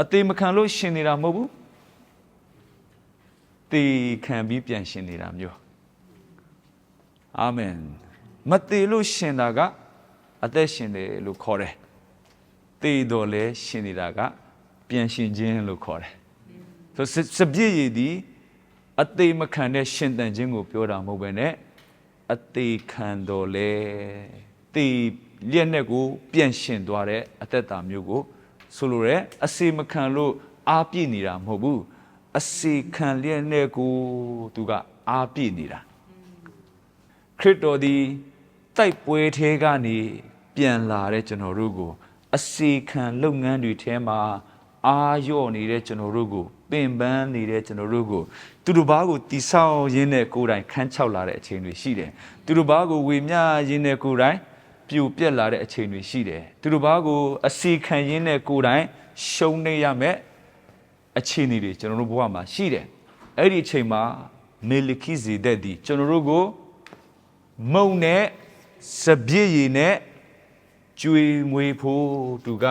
အသေးမခံလို့ရှင်နေတာမဟုတ်ဘူးသေခံပြီးပြန်ရှင်နေတာမျိုးအာမင်မသေးလို့ရှင်တာကအသက်ရှင်တယ်လို့ခေါ်တယ်သေတော်လဲရှင်နေတာကပြန်ရှင်ခြင်းလို့ခေါ်တယ်ဆိုစစပြည့်ရည်ဒီအသေးမခံတဲ့ရှင်တန်ခြင်းကိုပြောတာမဟုတ်ပဲနဲ့အသေးခံတော်လဲသေလျက်နဲ့ကို ပြန်ရှင်သွားတဲ့အသက်တာမျိုးကို ဆိုလိုရဲအစေမခံလို့အားပြည့်နေတာမဟုတ်ဘူးအစေခံလျက်နဲ့ကိုသူကအားပြည့်နေတာခရစ်တော်ဒီတိုက်ပွဲထဲကနေပြန်လာတဲ့ကျွန်တော်တို့ကို အစေခံလုပ်ငန်းတွေထဲမှာအာရော့နေတဲ့ကျွန်တော်တို့ကိုပင်ပန်းနေတဲ့ကျွန်တော်တို့ကိုသူတို့ဘာကိုတိဆောက်ရင်းနဲ့ကိုယ်တိုင်ခန်းချောက်လာတဲ့အချိန်တွေရှိတယ်သူတို့ဘာကိုဝေမျှရင်းနဲ့ကိုယ်တိုင် ပြိုပြက်လာတဲ့အချိန်တွေရှိတယ်သူတို့ဘာကိုအစီခံရင်းနဲ့ကိုယ်တိုင်ရှုံးနေရမယ်အခြေအနေတွေကျွန်တော်တို့ဘဝမှာရှိတယ်အဲ့ဒီအချိန်မှာမေလခိဇေဒက်ဒီကျွန်တော်တို့ကိုမုံနဲ့စပြည့်ရည်နဲ့ကျွေမွေဖို့သူက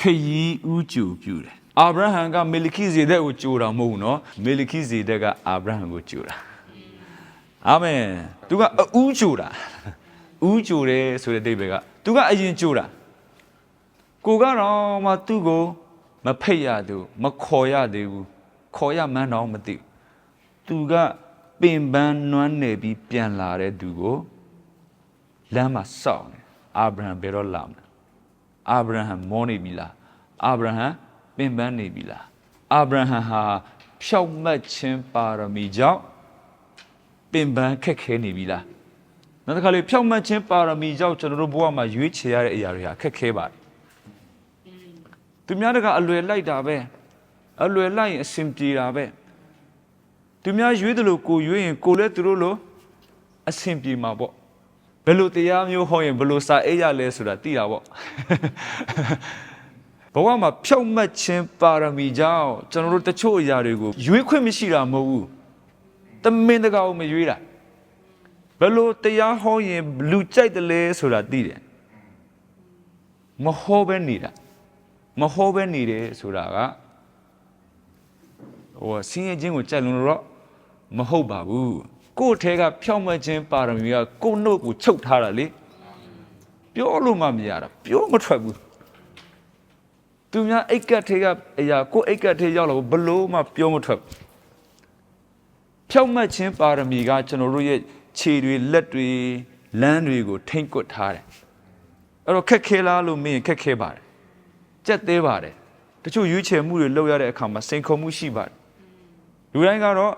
ခရီးဥကြူပြုတယ်အာဗြဟံကမေလခိဇေဒက်ကိုကြိုတာမဟုတ်ဘူးနော်မေလခိဇေဒက်ကအာဗြဟံကိုကြိုတာအာမင်သူကအူးကြိုတာ ဥကြိုတယ်ဆိုတဲ့အဓိပ္ပာယ်ကသူကအရင်ကြိုတာကိုကတော့မှသူ့ကိုမဖိတ်ရသူမခေါ်ရသေးဘူးခေါ်ရမှန်းတော့မသိဘူးသူကပင်ပန်းနွမ်းနေပြီးပြန်လာတဲ့သူကိုလမ်းမှာစောင့်တယ်အာဗြဟံဘယ်တော့လာမလဲအာဗြဟံမောနေပြီလားအာဗြဟံပင်ပန်းနေပြီလားအာဗြဟံဟာဖြောက်မှတ်ခြင်းပါရမီကြောင့်ပင်ပန်းခက်ခဲနေပြီလား နောက်တစ်ခါလေဖြောက်မှတ်ခြင်းပါရမီကြောင့်ကျွန်တော်တို့ဘဝမှာရွေးချယ်ရတဲ့အရာတွေဟာခက်ခဲပါတယ်သူများတကအလွယ်လိုက်တာပဲအလွယ်လိုက်ရင်အဆင်ပြေတာပဲသူများရွေးတယ်လို့ကိုရွေးရင်ကိုလည်းသူတို့လိုအဆင်ပြေမှာပေါ့ဘယ်လိုတရားမျိုးဟောရင်ဘယ်လိုစာအိပ်ရလဲဆိုတာသိတာပေါ့ဘဝမှာဖြောက်မှတ်ခြင်းပါရမီကြောင့်ကျွန်တော်တို့တချို့အရာတွေကိုရွေးခွင့်မရှိတာမဟုတ်ဘူးတမင်တကာကိုမရွေးတာ ဘယ်လိုတရားဟောရင်လူကြိုက်တယ်လဲဆိုတာသိတယ်မဟောပဲနေတာမဟောပဲနေတယ်ဆိုတာကဟိုဆင်းရဲခြင်းကိုကြိုက်လွန်လို့တော့မဟုတ်ပါဘူးကိုယ့်ထဲကဖြောင့်မတ်ခြင်းပါရမီကကိုယ့်နှုတ်ကိုချုပ်ထားတာလေပြောလို့မှမရတာပြောမထွက်ဘူးသူများအိတ်ကတ်ထဲကအရာကိုယ့်အိတ်ကတ်ထဲရောက်လာဘယ်လို့မှပြောမထွက်ဘူးဖြောက်မှတ်ခြင်းပါရမီကကျွန်တော်တို့ရဲ့ ခြေတွေလက်တွေလမ်းတွေကိုထိမ့်ကွတ်ထားတယ်အဲ့တော့ခက်ခဲလားလို့မင်းရင်ခက်ခဲပါတယ်ကြက်သေးပါတယ်တချို့ရွေးချယ်မှုတွေလုပ်ရတဲ့အခါမှာစိန်ခေါ်မှုရှိပါတယ်လူတိုင်းကတော့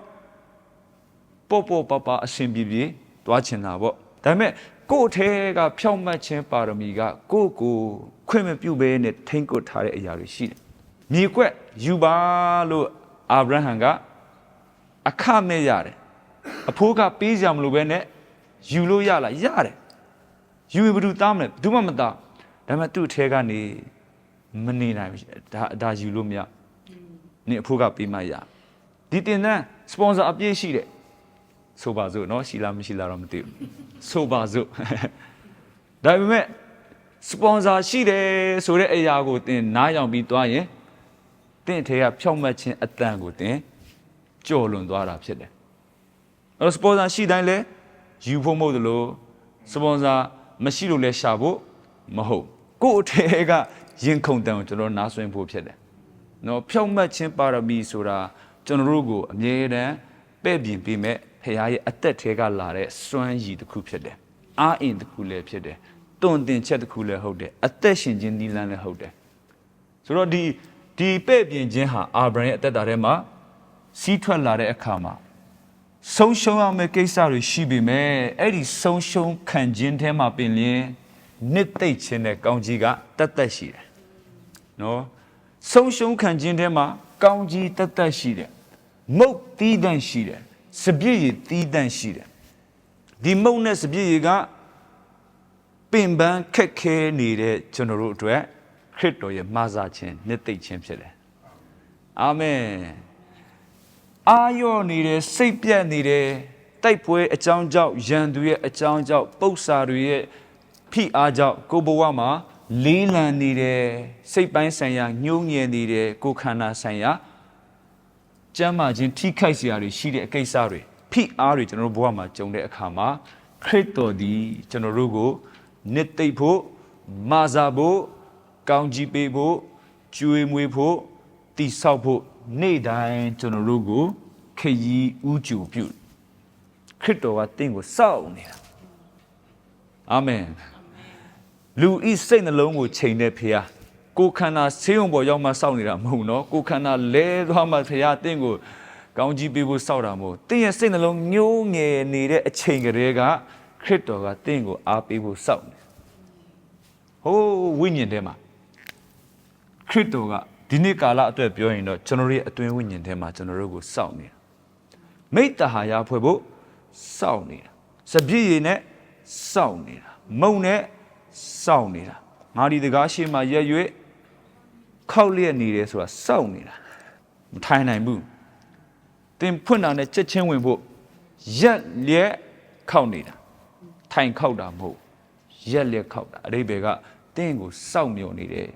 ပေါ့ပေါ့ပပအဆင်ပြေပြေသွားချင်တာပေါ့ဒါပေမဲ့ကိုယ့်အထဲကဖြောက်မှတ်ခြင်းပါရမီကကိုယ့်ကိုခွင့်မပြုဘဲနဲ့ထိမ့်ကွတ်ထားတဲ့အရာတွေရှိတယ်မြေကွက်ယူပါလို့အာဗြဟံကအခမဲ့ရတယ် အဖိုးကပေးကြမလို့ပဲနဲ့ယူလို့ရလားရတယ်ယူရင်ဘယ်သူသားမလဲဘယ်သူမှမသားဒါပေမဲ့သူ့အထဲကနေမနေနိုင်ဘူးဒါဒါယူလို့မရနေအဖိုးကပေးမှရဒီတင်တန်းစပွန်ဆာအပြည့်ရှိတဲ့ဆိုပါစို့เนาะရှိလားမရှိလားတော့မသိဘူးဆိုပါစို့ဒါပေမဲ့စပွန်ဆာရှိတယ်ဆိုတဲ့အရာကိုတင်နားယောင်ပြီးသွားရင်တင့်အထဲကဖြောက်မှတ်ခြင်းအတန်ကိုတင် ကြော်လွန်သွားတာဖြစ်တယ် အဲ့တော့စပွန်ဆာရှိတိုင်းလဲယူဖို့မဟုတ်သလိုစပွန်ဆာမရှိလို့လဲရှာဖို့မဟုတ်ကို့အထဲကရင်ခုန်တန်ကိုကျွန်တော်နားဆွင့်ဖို့ဖြစ်တယ်နော်ဖြောက်မှတ်ခြင်းပါရမီဆိုတာကျွန်တော်တို့ကိုအမြဲတမ်းပဲ့ပြင်ပေးမဲ့ဖခင်ရဲ့အသက်ထဲကလာတဲ့စွမ်းရည်တစ်ခုဖြစ်တယ်အားအင်တစ်ခုလည်းဖြစ်တယ်တွန်တင်ချက်တစ်ခုလည်းဟုတ်တယ်အသက်ရှင်ခြင်းနည်းလမ်းလည်းဟုတ်တယ်ဆိုတော့ဒီဒီပဲ့ပြင်ခြင်းဟာအာဗြဟံရဲ့အသက်တာထဲမှာစီးထွက်လာတဲ့အခါမှာ ဆုံးရှုံးရမယ့်ကိစ္စတွေရှိပေမဲ့အဲ့ဒီဆုံးရှုံးခံခြင်းထဲမှာပင်လျင်နှစ်သိမ့်ခြင်းနဲ့ကောင်းကြီးကတတ်တတ်ရှိတယ်နော်ဆုံးရှုံးခံခြင်းထဲမှာကောင်းကြီးတတ်တတ်ရှိတယ်မုတ်တီးတန့်ရှိတယ်စပြည့်ရည်တီးတန့်ရှိတယ်ဒီမုတ်နဲ့စပြည့်ရည်ကပင်ပန်းခက်ခဲနေတဲ့ကျွန်တော်တို့အတွက်ခရစ်တော်ရဲ့မှားစားခြင်းနှစ်သိမ့်ခြင်းဖြစ်တယ်အာမင် အာရော့နေတယ်စိတ်ပြတ်နေတယ်တိုက်ပွဲအကြောင်းကြောင့်ရန်သူရဲ့အကြောင်းကြောင့်ပု္ပ္ပာတွေရဲ့ဖိအားကြောင့်ကိုယ်ဘဝမှာလေးလံနေတယ်စိတ်ပိုင်းဆိုင်ရာညှိုးငယ်နေတယ်ကိုယ်ခန္ဓာဆိုင်ရာကျမ်းမာခြင်းထိခိုက်စရာတွေရှိတဲ့အကိစ္စတွေဖိအားတွေကျွန်တော်တို့ဘဝမှာကြုံတဲ့အခါမှာခရစ်တော်ဒီကျွန်တော်တို့ကိုနှစ်သိမ့်ဖို့မာစာဖို့ကောင်းကြီးပေးဖို့ကျွေးမွေးဖို့တိဆောက်ဖို့ နေ့တိုင်းကျွန်တော်တို့ကိုခရီးဥကျူပြုခရစ်တော်ကတင့်ကိုစောင့်နေတာအာမင်လူဤစိတ်နှလုံးကိုချိန်တဲ့ဖေဟာကိုယ်ခန္ဓာဆေးရုံပေါ်ရောက်မှစောင့်နေတာမဟုတ်နော်ကိုယ်ခန္ဓာလဲသွားမှဖေဟာတင့်ကိုကောင်းကြီးပေးဖို့စောင့်တာမဟုတ်တင့်ရဲ့စိတ်နှလုံးညှိုးငယ်နေတဲ့အချိန်ကလေးကခရစ်တော်ကတင့်ကိုအားပေးဖို့စောင့်နေဟိုးဝိညာဉ်ထဲမှာခရစ်တော်က ဒီနေ့ကာလအတွက်ပြောရင်တော့ကျွန်တော်တို့ရဲ့အတွင်းဝိညာဉ်ထဲမှာကျွန်တော်တို့ကိုစောင့်နေတာမိတ္တဟာယဖွဲ့ဖို့စောင့်နေတာစပြည့်ရည်နဲ့စောင့်နေတာမုံနဲ့စောင့်နေတာငါဒီတကားရှိမှရက်၍ခောက်လျက်နေတယ်ဆိုတာစောင့်နေတာမထိုင်နိုင်ဘူးတင်ဖွင့်တာနဲ့ချက်ချင်းဝင်ဖို့ရက်လျက်ခောက်နေတာထိုင်ခောက်တာမဟုတ်ရက်လျက်ခောက်တာအရိဘယ်ကတင်းကိုစောင့်မျှော်နေတယ်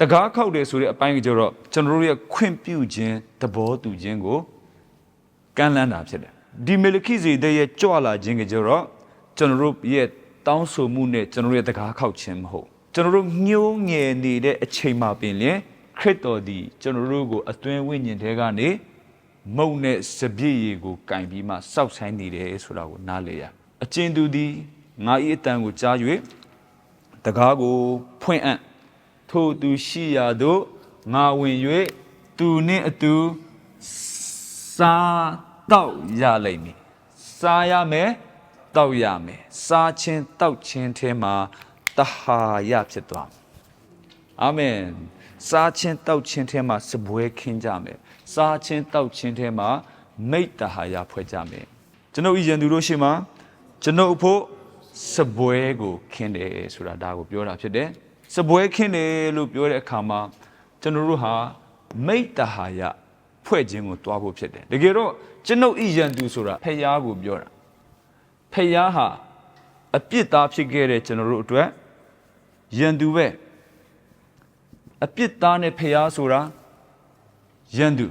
တကားခောက်တယ်ဆိုတဲ့အပိုင်းကကျတော့ကျွန်တော်တို့ရဲ့ခွင့်ပြုခြင်းသဘောတူခြင်းကိုကမ်းလှမ်းတာဖြစ်တယ်ဒီမေလခိဇေဒက်ရဲ့ကြွလာခြင်းကကျတော့ကျွန်တော်တို့ရဲ့တောင်းဆိုမှုနဲ့ကျွန်တော်တို့ရဲ့တကားခောက်ခြင်းမဟုတ်ကျွန်တော်တို့ညှိုးငယ်နေတဲ့အချိန်မှာပင်လျင်ခရစ်တော်သည်ကျွန်တော်တို့ကိုအတွင်းဝိညာဉ်ထဲကနေမုံနဲ့စပြည့်ရည်ကိုကင်ပြီးမှစောက်ဆိုင်နေတယ်ဆိုတာကိုနားလေရအကျဉ်သူသည်ငါ၏အတန်ကိုကြား၍တကားကိုဖွင့်အံ့ ထိုသူရှိရာသို့ငါဝင်၍သူနှင့်အတူစားတော့ရလိမ့်မည်စားရမယ်တောက်ရမယ်စားခြင်းတောက်ခြင်းထဲမှာတဟာရဖြစ်သွားမယ်အာမင်စားခြင်းတောက်ခြင်းထဲမှာစပွဲခင်းကြမယ်စားခြင်းတောက်ခြင်းထဲမှာမိတ္တဟာရဖွဲ့ကြမယ်ကျွန်ုပ်ဤရန်သူတို့ရှိမှာကျွန်ုပ်အဖို့စပွဲကိုခင်းတယ်ဆိုတာဒါကိုပြောတာဖြစ်တယ် စပွဲခင်းတယ်လို့ပြောတဲ့အခါမှာကျွန်တော်တို့ဟာမိတ္တဟာရဖွဲ့ခြင်းကိုတွားဖို့ဖြစ်တယ်တကယ်တော့ကျွန်ုပ်ဤရန်သူဆိုတာဖျားကိုပြောတာဖျားဟာအပြစ်သားဖြစ်ခဲ့တဲ့ကျွန်တော်တို့အတွက်ရန်သူပဲအပြစ်သားနဲ့ဖျားဆိုတာရန်သူ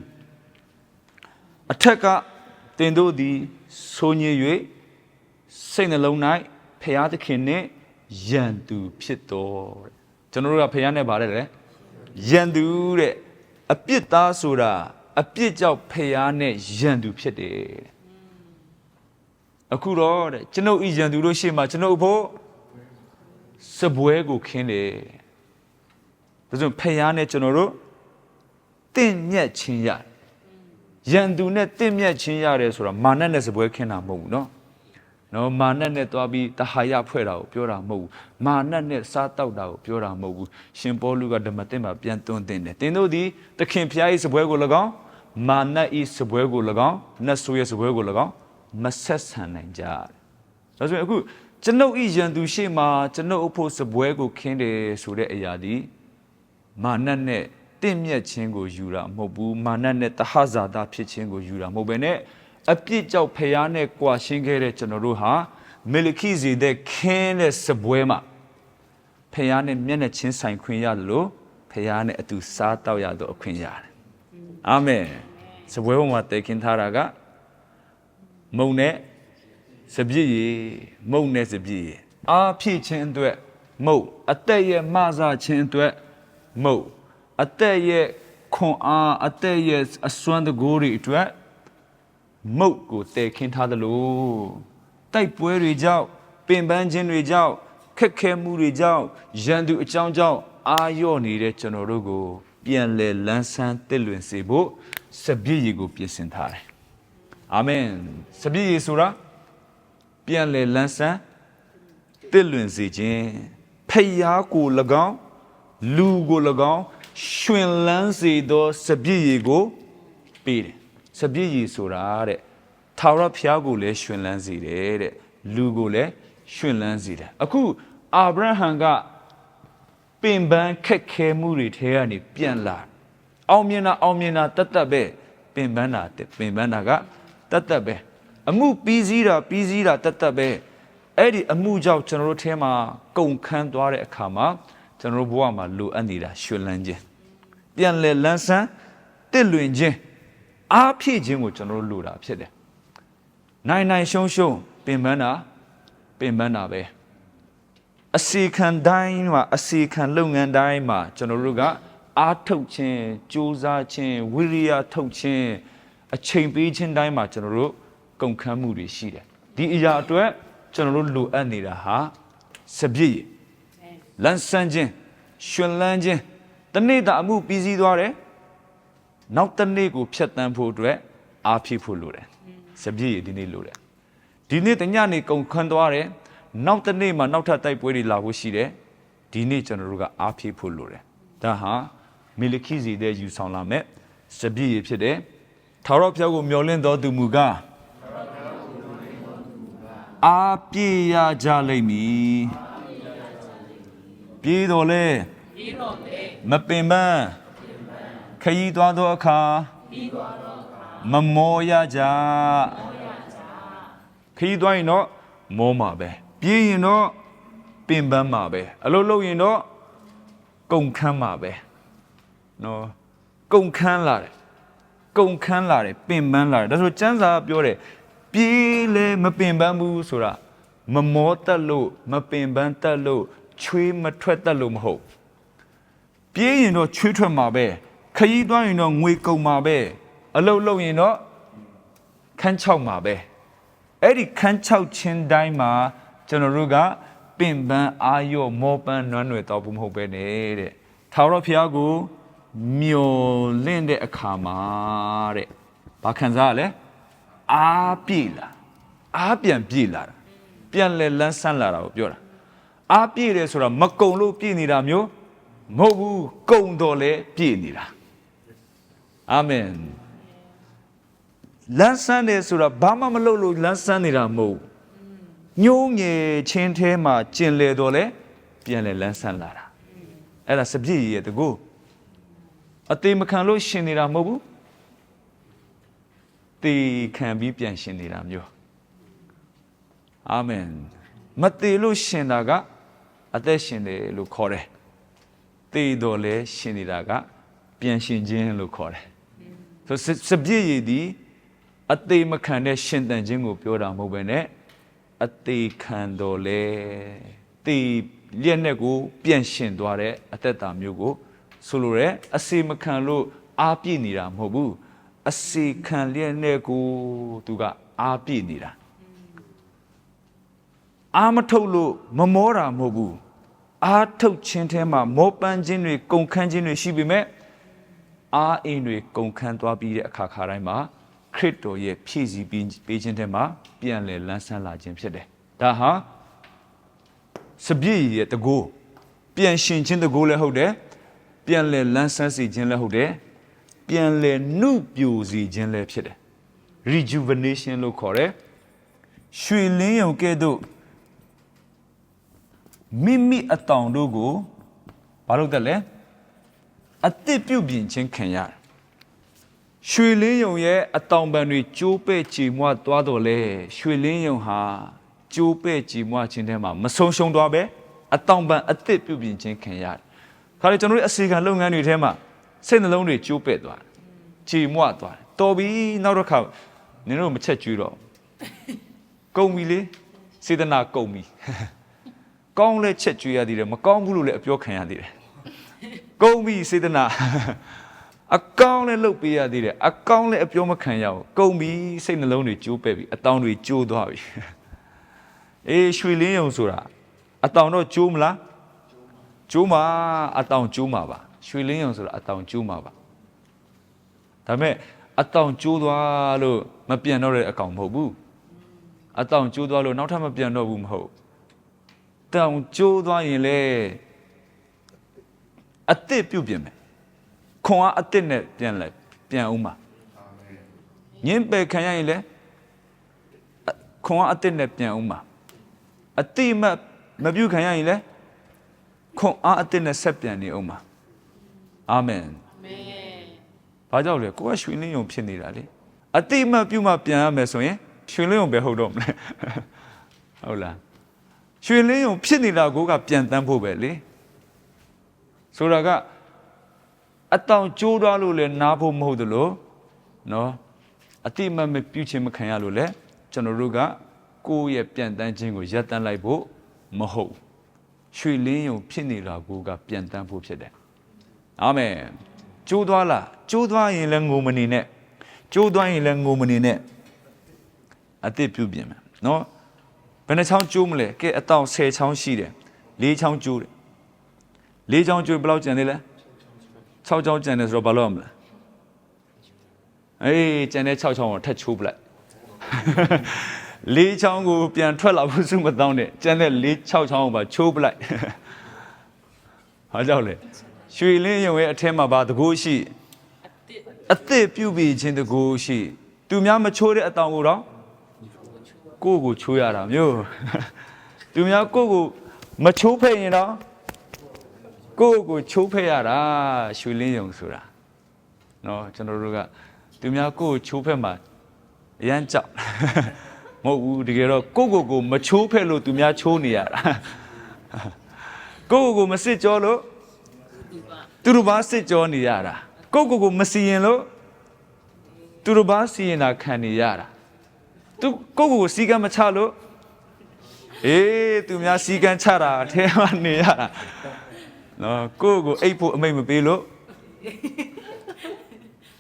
အထက်ကတင်တို့သည်ဆိုညစ်၍စိတ်နှလုံး၌ဖျားသခင်နှင့်ယံသူဖြစ်တော်တဲ့ ကျွန်တော်တို့ကဖျားနဲ့ပါတယ်လေယံသူတဲ့အပြစ်သားဆိုတာအပြစ်ကြောင့်ဖျားနဲ့ယံသူဖြစ်တယ်တဲ့အခုတော့တဲ့ကျွန်ုပ်ဤယံသူတို့ရှေ့မှာကျွန်ုပ်ဖို့စပွဲကိုခင်းတယ်ဒါဆိုဖျားနဲ့ကျွန်တော်တို့တင့်မြတ်ချင်းရတယ်ယံသူနဲ့တင့်မြတ်ချင်းရတယ်ဆိုတာမာနနဲ့စပွဲခင်းတာမဟုတ်ဘူးเนาะ နော်မာနနဲ့သွားပြီးတဟာယဖွဲ့တာကိုပြောတာမဟုတ်ဘူးမာနနဲ့စားတောက်တာကိုပြောတာမဟုတ်ဘူးရှင်ပေါလုကဓမ္မသင်မှာပြန်သွင်းတင်တယ်တင်းတို့သည်သခင်ဖျား၏စပွဲကို၎င်းမာန၏စပွဲကို၎င်းနတ်ဆိုးရဲ့စပွဲကို၎င်းမဆက်ဆံနိုင်ကြဒါဆိုရင်အခုကျွန်ုပ်ဤယံသူရှေ့မှာကျွန်ုပ်အဖို့စပွဲကိုခင်းတယ်ဆိုတဲ့အရာဒီမာနနဲ့တင့်မြတ်ခြင်းကိုယူတာမဟုတ်ဘူးမာနနဲ့တဟဇာတာဖြစ်ခြင်းကိုယူတာမဟုတ်ဘဲနဲ့ အပြစ်ကြောင့်ဖျားနဲ့ကြွာရှင်းခဲ့တဲ့ကျွန်တော်တို့ဟာမေလခိဇေဒက်ခင်းတဲ့စပွဲမှာဖျားနဲ့မျက်နှာချင်းဆိုင်ခွင့်ရတယ်လို့ဖျားနဲ့အတူစားတော့ရတော့အခွင့်ရတယ်အာမင်စပွဲပေါ်မှာတည်ခင်းထားတာကမုံနဲ့စပြည့်ရည်မုံနဲ့စပြည့်ရည်အားဖြည့်ခြင်းအတွက်မုံအသက်ရဲ့မဆာခြင်းအတွက်မုံအသက်ရဲ့ခွန်အားအသက်ရဲ့အစွမ်းတကိုးတွေအတွက် မုတ်ကိုတည်ခင်းထားသလိုတိုက်ပွဲတွေကြောင့်ပင်ပန်းခြင်းတွေကြောင့်ခက်ခဲမှုတွေကြောင့်ရန်သူအကြောင်းကြောင့်အာရော့နေတဲ့ကျွန်တော်တို့ကို ပြန်လဲလန်းဆန်းတစ်လွင်စေဖို့စပြည့်ရည်ကိုပြင်ဆင်ထားတယ်အာမင်စပြည့်ရည်ဆိုတာပြန်လဲလန်းဆန်းတစ်လွင်စေခြင်းဖျားကို၎င်းလူကို၎င်းရှင်လန်းစေသောစပြည့်ရည်ကိုပေးတယ် စပြည့်ရည်ဆိုတာတဲ့ထာဝရဘုရားကိုလည်းရှင်လန်းစေတယ်တဲ့လူကိုလည်းရှင်လန်းစေတယ်အခုအာဗြဟံကပင်ပန်းခက်ခဲမှုတွေထဲကနေပြန်လာအောင်မြင်တာအောင်မြင်တာတတ်တတ်ပဲပင်ပန်းတာပင်ပန်းတာကတတ်တတ်ပဲအမှုပြီးစည်းတာပြီးစည်းတာတတ်တတ်ပဲအဲ့ဒီအမှုကြောင့်ကျွန်တော်တို့ထဲမှာကုန်ခန်းသွားတဲ့အခါမှာကျွန်ကျွန်တော်တို့ဘဝမှာလိုအပ်နေတာရွှင်လန်းခြင်းပြန်လဲလန်းဆန်းတစ်လွင်ခြင်း အားဖြည့်ခြင်းကိုကျွန်တော်တို့လိုတာဖြစ်တယ်နိုင်နိုင်ရှုံးရှုံးပင်ပန်းတာပင်ပန်းတာပဲအစီခံတိုင်းမှာအစီခံလုပ်ငန်းတိုင်းမှာကျွန်တော်တို့ကအားထုတ်ခြင်းကြိုးစားခြင်းဝိရိယထုတ်ခြင်းအချိန်ပေးခြင်းတိုင်းမှာကျွန်တော်တို့ကုန်ခန်းမှုတွေရှိတယ်ဒီအရာအတွက်ကျွန်တော်တို့လိုအပ်နေတာဟာစပြည့်ရည်လန်းဆန်းခြင်းရှင်လန်းခြင်းတနေ့တာအမှုပြီးစီးသွားတယ် နောက်တစ်နေ့ကိုဖျက်ဆီးဖို့အတွက်အားဖြည့်ဖို့လိုတယ်စပြည့်ရည်ဒီနေ့လိုတယ်ဒီနေ့တညနေကုန်ခန်းသွားတယ်နောက်တစ်နေ့မှာနောက်ထပ်တိုက်ပွဲတွေလာဖို့ရှိတယ်ဒီနေ့ကျွန်တော်တို့ကအားဖြည့်ဖို့လိုတယ်ဒါဟာမေလခိစီတဲ့ယူဆောင်လာမဲ့စပြည့်ရည်ဖြစ်တယ်ထာဝရဘုရားကိုမျှော်လင့်တော်သူမူကားအားပြေရကြလိမ့်မည်ပြေတော်လဲမပင်ပန်း ခရီးသွားသောအခါမမောရကြခရီးသွားရင်တော့မောမှာပဲပြေးရင်တော့ပင်ပန်းမှာပဲအလုပ်လုပ်ရင်တော့ကုန်ခန်းမှာပဲနော်ကုန်ခန်းလာတယ်ကုန်ခန်းလာတယ်ပင်ပန်းလာတယ်ဒါဆိုကျမ်းစာပြောတယ်ပြေးလဲမပင်ပန်းဘူးဆိုတာမမောတတ်လို့မပင်ပန်းတတ်လို့ချွေးမထွက်တတ်လို့မဟုတ်ပြေးရင်တော့ချွေးထွက်မှာပဲ ခရီးသွားရင်တော့ငွေကုန်မှာပဲအလုတ်လုတ်ရင်တော့ခန်းချောက်မှာပဲအဲ့ဒီခန်းချောက်ချင်းတိုင်းမှာကျွန်တော်တို့ကပင်ပန်းအာရော့မောပန်းနွမ်းနယ်တော့ဘူးမဟုတ်ပဲနဲ့တဲ့ထာဝရဘုရားကိုမျော်လင့်တဲ့အခါမှာတဲ့ဘာခံစားရလဲအားပြေလာအားပြန်ပြေလာတာပြန်လဲလန်းဆန်းလာတာကိုပြောတာအားပြေတယ်ဆိုတာမကုံလို့ပြေနေတာမျိုးမဟုတ်ဘူးကုံတော်လဲပြည့်နေတာ အာမင်လန်းဆန်းတယ်ဆိုတာဘာမှမလုပ်လို့လန်းဆန်းနေတာမဟုတ်ညိုးငယ်ချင်းထဲမှာကျင်လေတော်လဲပြန်လဲလန်းဆန်းလာတာအဲ့ဒါစပြည့်ရည်ရဲ့တကူအသေးမခံလို့ရှင်နေတာမဟုတ်ဘူးတေခံပြီးပြန်ရှင်နေတာမျိုးအာမင်မသေးလို့ရှင်တာကအသက်ရှင်တယ်လို့ခေါ်တယ်တေတော်လဲရှင်နေတာကပြန်ရှင်ခြင်းလို့ခေါ်တယ် ဆိုစစပြည့်ရည်ဒီအသေးမခံတဲ့ရှင်တန်ခြင်းကိုပြောတာမဟုတ်ပဲနဲ့အသေးခံတော်လဲတေလျက်နဲ့ကိုပြန်ရှင်သွားတဲ့အသက်တာမျိုးကိုဆိုလိုရဲအစေမခံလို့အားပြည့်နေတာမဟုတ်ဘူးအစေခံလျက်နဲ့ကိုသူကအားပြည့်နေတာအားမထုတ်လို့မမောတာမဟုတ်ဘူးအားထုတ်ခြင်းထဲမှာမောပန်းခြင်းတွေကုန်ခန်းခြင်းတွေရှိပေမဲ့ အားအင်းတွေကုန်ခန်းသွားပြီးတဲ့အခါခါတိုင်းမှာခရစ်တော်ရဲ့ဖြည့်ဆည်းပြီးပေးခြင်းထဲမှာပြန်လည်လန်းဆန်းလာခြင်းဖြစ်တယ်။ဒါဟာစပြည့်ရဲ့တကိုးပြန်ရှင်ခြင်းတကိုးလည်းဟုတ်တယ်။ပြန်လည်လန်းဆန်းစေခြင်းလည်းဟုတ်တယ်။ပြန်လည်နှုတ်ပြိုစေခြင်းလည်းဖြစ်တယ်။ rejuvenation လို့ခေါ်တယ်။ရွှေလင်းရုံကဲ့သို့မိမိအတောင်တို့ကိုဘာလို့တက်လဲ အသစ်ပြုတ်ပြင်ခြင်းခံရတယ်ရွှေလင်းယုံရဲ့အတောင်ပံတွေကျိုးပဲ့ကြည်မွသွားတော့လဲရွှေလင်းယုံဟာကျိုးပဲ့ကြည်မွခြင်းထဲမှာမဆုံးရှုံးသွားပဲအတောင်ပံအသစ်ပြုတ်ပြင်ခြင်းခံရတယ်ခါလေကျွန်တော်တို့အစီကံလုပ်ငန်းတွေထဲမှာစိတ်နှလုံးတွေကျိုးပဲ့သွားတယ်ကြည်မွသွားတယ်တော်ပြီနောက်တစ်ခါနင်တို့မချက်ကျွေးတော့ကုန်ပြီလေစေတနာကုန်ပြီကောင်းလဲချက်ကျွေးရသေးတယ်မကောင်းဘူးလို့လည်းအပြောခံရသေးတယ် ကုန်းပြီစေတနာအကောင်းလဲလှုပ်ပေးရသေးတယ်အကောင်းလဲအပြောမခံရဘူးကုန်းပြီစိတ်နှလုံးတွေကျိုးပဲ့ပြီအတောင်တွေကျိုးသွားပြီအေးရွှေလင်းယုံဆိုတာအတောင်တော့ကျိုးမလားကျိုးမှာအတောင်ကျိုးမှာပါရွှေလင်းယုံဆိုတာအတောင်ကျိုးမှာပါဒါပေမဲ့အတောင်ကျိုးသွားလို့မပြန်တော့တဲ့အကောင်မဟုတ်ဘူးအတောင်ကျိုးသွားလို့နောက်ထပ်မပြန်တော့ဘူးမဟုတ်တောင်ကျိုးသွားရင်လေ အစ်စ်ပြုတ်ပြင်မယ်ခွန်အားအစ်စ်နဲ့ပြန်လဲပြန်ဦးမှာညင်ပယ်ခံရရင်လေခွန်အားအစ်စ်နဲ့ပြန်ဦးမှာအတိမတ်မပြုတ်ခံရရင်လေခွန်အားအစ်စ်နဲ့ဆက်ပြန်နေဦးမှာအာမင်ဘာကြောင့်လဲကိုကရွှေလင်းယုံဖြစ်နေတာလေအတိမတ်ပြုတ်မှပြန်ရမယ်ဆိုရင်ရွှေလင်းယုံပဲဟုတ်တော့မလဲဟုတ်လားရွှေလင်းယုံဖြစ်နေတာကိုကပြန်တန်းဖို့ပဲလေ ဆိုတာကအတောင်ကျိုးသွားလို့လည်းနားဖို့မဟုတ်သလိုနော်အတိအမတ်မပြုခြင်းမခံရလို့လည်းကျွန်တော်တို့ကကိုယ့်ရဲ့ပြန်တန်းခြင်းကိုရပ်တန်းလိုက်ဖို့မဟုတ်ဘူးရွှေလင်းယုံဖြစ်နေတာကိုကပြန်တန်းဖို့ဖြစ်တယ်အာမင်ကျိုးသွားလားကျိုးသွားရင်လည်းငိုမနေနဲ့ကျိုးသွားရင်လည်းငိုမနေနဲ့အသစ်ပြုပြင်မယ်နော်ဘယ်နှချောင်းကျိုးမလဲကဲအတောင်10ချောင်းရှိတယ်၄ချောင်းကျိုးတယ် ၄ချောင်းကျိုးဘယ်လောက်ကျန်သေးလဲ6ချောင်းကျန်တယ်ဆိုတော့ဘာလုပ်ရမလဲအေးကျန်တဲ့6ချောင်းကိုထပ်ချိုးပလိုက်လေးချောင်းကိုပြန်ထွက်လာဖို့စုမတောင်းနဲ့ကျန်တဲ့လေး6ချောင်းကိုပါချိုးပလိုက်ဟာကြောက်လေရွှေလင်းရုံရဲ့အထက်မှာပါတကူရှိအသစ်ပြုတ်ပြီးခြင်းတကူရှိသူများမချိုးတဲ့အတောင်ကိုတော့ကိုယ့်ကိုချိုးရတာမျိုးသူများကိုယ့်ကိုမချိုးဖက်ရင်တော့ ကိုယ့်ကိုချိုးဖက်ရတာရွှေလင်းရုံဆိုတာเนาะကျွန်တော်တို့ကသူများကိုယ့်ကိုချိုးဖက်မှာအရမ်းကြောက် မဟုတ်ဘူးတကယ်တော့ကိုယ့်ကိုယ်ကိုမချိုးဖက်လို့သူများချိုးနေရတာ ကိုယ့်ကိုယ်ကိုမစစ်ကြောလို့သူတို့ဘာစစ်ကြောနေရတာကိုယ့်ကိုယ်ကိုမစီရင်လို့သူတို့ဘာစီရင်တာခံနေရတာသူကိုယ့်ကိုယ်ကိုစီကံမချလို့အေးသူများစီကံချတာအထဲမှာနေရတာ နော်ကိုယ့်ကိုယ်ကိုအိပ်ဖို့အမိတ်မပေးလို့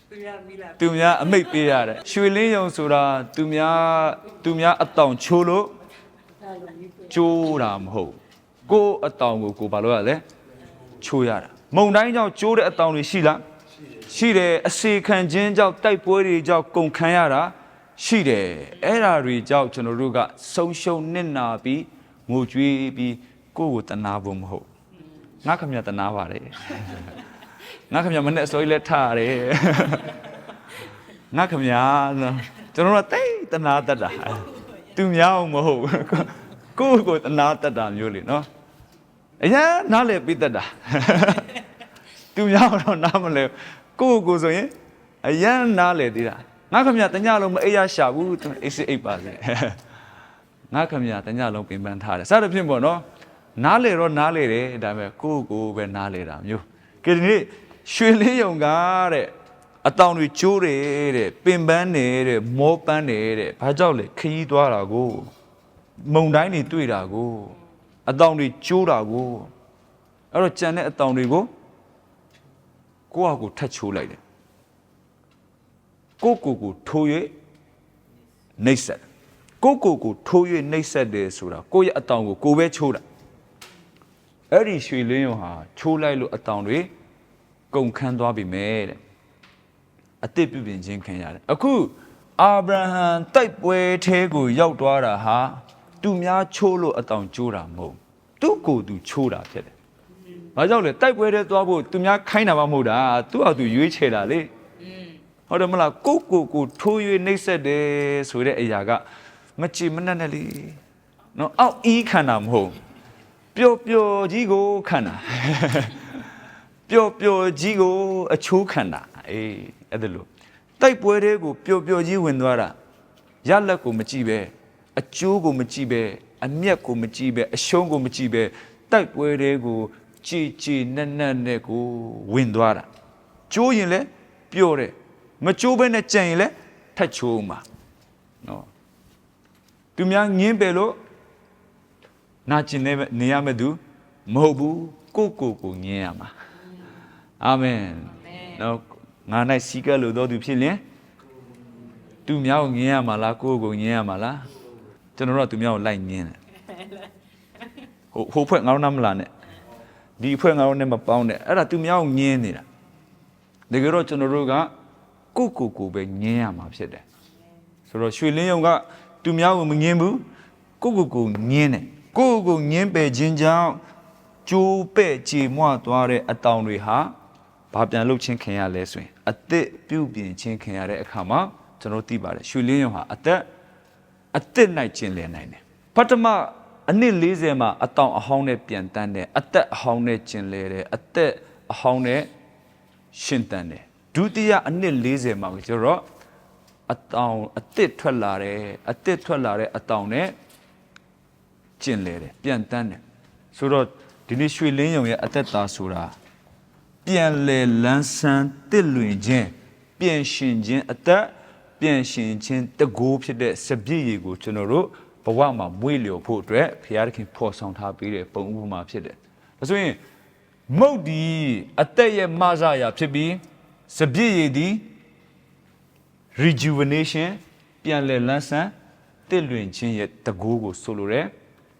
သူများမိလာသူများအမိတ်ပေးရတယ်ရွှေလင်းယုံဆိုတာသူများသူများအတောင်ချိုးလို့ထားလို့မိပဲကျိုးတာမဟုတ်ကိုယ့်အတောင်ကိုကိုယ်ဘာလို့ရလဲချိုးရတာမုံတိုင်းကြောင့်ကျိုးတဲ့အတောင်တွေရှိလားရှိတယ်အစေခံခြင်းကြောင့်တိုက်ပွဲတွေကြောင့်ကုန်ခံရတာရှိတယ်အဲ့ဓာတွေကြောင့်ကျွန်တော်တို့ကဆုံးရှုံးနစ်နာပြီးငိုကြွေးပြီးကိုယ့်ကိုတနာဖို့မဟုတ် ငါခမရတနာပါတယ်ငါခမရမနဲ့အစိုးရလက်ထားရတယ်ငါခမရကျွန်တော်တို့ကတိတ်တနာတတ်တာသူများအောင်မဟုတ်ဘူးကိုယ့်ကိုတနာတတ်တာမျိုးလေနော်အရင်နားလေပြီးတတ်တာသူများတော့နားမလဲကိုယ့်ကိုယ်ဆိုရင်အရန်နားလေသေးတာငါခမရတညလုံးမအိပ်ရရှာဘူးသူအိပ်စစ်အိပ်ပါစေငါခမရတညလုံးပင်ပန်းထားတယ်စသဖြင့်ပေါ့နော် နားလေတော့နားလေတယ်ဒါပေမဲ့ကိုယ့်ကိုယ်ပဲနားလေတာမျိုးကဲဒီနေ့ရွှေလေးယုံကားတဲ့အတောင်တွေကျိုးတယ်တဲ့ပင်ပန်းနေတဲ့မောပန်းနေတဲ့ဘာကြောင့်လဲခရီးသွားတာကိုမုံတိုင်းတွေတွေ့တာကိုအတောင်တွေကျိုးတာကိုအဲ့တော့ကြံတဲ့အတောင်တွေကိုကိုယ့်ဟာကိုယ်ထတ်ချိုးလိုက်တယ်ကိုယ့်ကိုယ်ကိုထိုး၍နှိပ်စက်ကိုယ့်ကိုယ်ကိုထိုး၍နှိပ်စက်တယ်ဆိုတာကိုယ့်ရဲ့အတောင်ကိုကိုယ်ပဲချိုးတာ အဲ့ဒီရွှေလင်းရုံဟာချိုးလိုက်လို့အတောင်တွေကုန်ခန်းသွားပြီမဲ့တဲ့အသစ်ပြုပြင်ခြင်းခံရတယ်အခုအာဗြဟံတိုက်ပွဲထဲကိုရောက်သွားတာဟာသူများချိုးလို့အတောင်ကျိုးတာမဟုတ်သူ့ကိုယ်သူချိုးတာဖြစ်တယ်။ဘာကြောင့်လဲတိုက်ပွဲတဲ့သွားဖို့သူများခိုင်းတာမှမဟုတ်တာ။သူ့ဟာသူရွေးချယ်တာလေ။ဟုတ်တယ်မလားကိုယ့်ကိုယ်ကိုထိုး၍နှိပ်စက်တယ်ဆိုတဲ့အရာကမချေမနှက်နဲ့လေ။နော်အောက်အီးခံတာမဟုတ်။ ပျော်ပျော်ကြီးကိုခံတာ။ပျော်ပျော်ကြီးကိုအချိုးခံတာ။အေးအဲ့ဒါလို့တိုက်ပွဲတဲ့ကိုပျော်ပျော်ကြီးဝင်သွားတာ။ရလက်ကိုမကြည့်ပဲအကျိုးကိုမကြည့်ပဲအမျက်ကိုမကြည့်ပဲအရှုံးကိုမကြည့်ပဲတိုက်ပွဲတဲ့ကိုကြည်ကြည်နက်နက်နဲ့ကိုဝင်သွားတာကျိုးရင်လည်းပျော်တယ်မကျိုးဘဲနဲ့ကြံရင်လည်းထက်ချိုးမှာနော်သူများငင်းပယ်လို့ နာကျင်နေနေရမယ့်သူမဟုတ်ဘူးကိုယ့်ကိုယ်ကိုငင်းရမှာအာမင်နော်ငါ၌စီကပ်လို့တော့သူဖြစ်ရင်သူများကိုငင်းရမှာလားကိုယ့်ကိုငင်းရမှာလားကျွန်တော်တို့ကသူများကိုလိုက်ငင်းတယ်ဟိုဟိုဖွဲ့ငါတို့နားမလားနဲ့ဒီဖွဲ့ငါတို့နဲ့မပေါင်းနဲ့အဲ့ဒါသူများကိုငင်းနေတာတကယ်တော့ကျွန်တော်တို့ကကိုယ့်ကိုယ်ကိုပဲငင်းရမှာဖြစ်တယ်ဆိုတော့ရွှေလင်းယုံကသူများကိုမငင်းဘူးကိုယ့်ကိုယ်ကိုငင်းတယ် ကိုယ့်ကိုယ်ကိုငင်းပယ်ခြင်းကြောင့်ကျိုးပဲ့ကြေမွသွားတဲ့အတောင်တွေဟာဘာပြန်လုပ်ချင်းခင်ရလဲဆိုရင်အသက်ပြုတ်ပြင်ချင်းခင်ရတဲ့အခါမှာကျွန်တော်တို့သိပါတယ်ရွှေလင်းယုံဟာအသက်အသက်၌ကျင်လည်နိုင်တယ်ပထမအနှစ်40မှာအတောင်အဟောင်းနဲ့ပြန်တန်းတယ်အသက်အဟောင်းနဲ့ကျင်လည်တယ်အသက်အဟောင်းနဲ့ရှင်တန်းတယ်ဒုတိယအနှစ်40မှာကျတော့အတောင်အသက်ထွက်လာတယ်အသက်ထွက်လာတဲ့အတောင်နဲ့ ကျင်လေတယ်ပြန်တန်းတယ်ဆိုတော့ဒီနေ့ရွှေလင်းယုံရဲ့အသက်တာဆိုတာပြန်လဲလန်းဆန်းတစ်လွင်ခြင်းပြန်ရှင်ခြင်းအသက်ပြန်ရှင်ခြင်းတကိုးဖြစ်တဲ့စပြည့်ရည်ကိုကျွန်တော်တို့ဘဝမှာမွေးလျော်ဖို့အတွက်ဘုရားသခင်ဖော်ဆောင်ထားပေးတဲ့ပုံဥပမာဖြစ်တယ်ဒါဆိုရင်မုတ်ဒီအသက်ရဲ့မဆရာဖြစ်ပြီးစပြည့်ရည်ဒီ rejuvenation ပြန်လည်လန်းဆန်းတစ်လွင်ခြင်းရဲ့တကိုးကိုဆိုလိုတယ်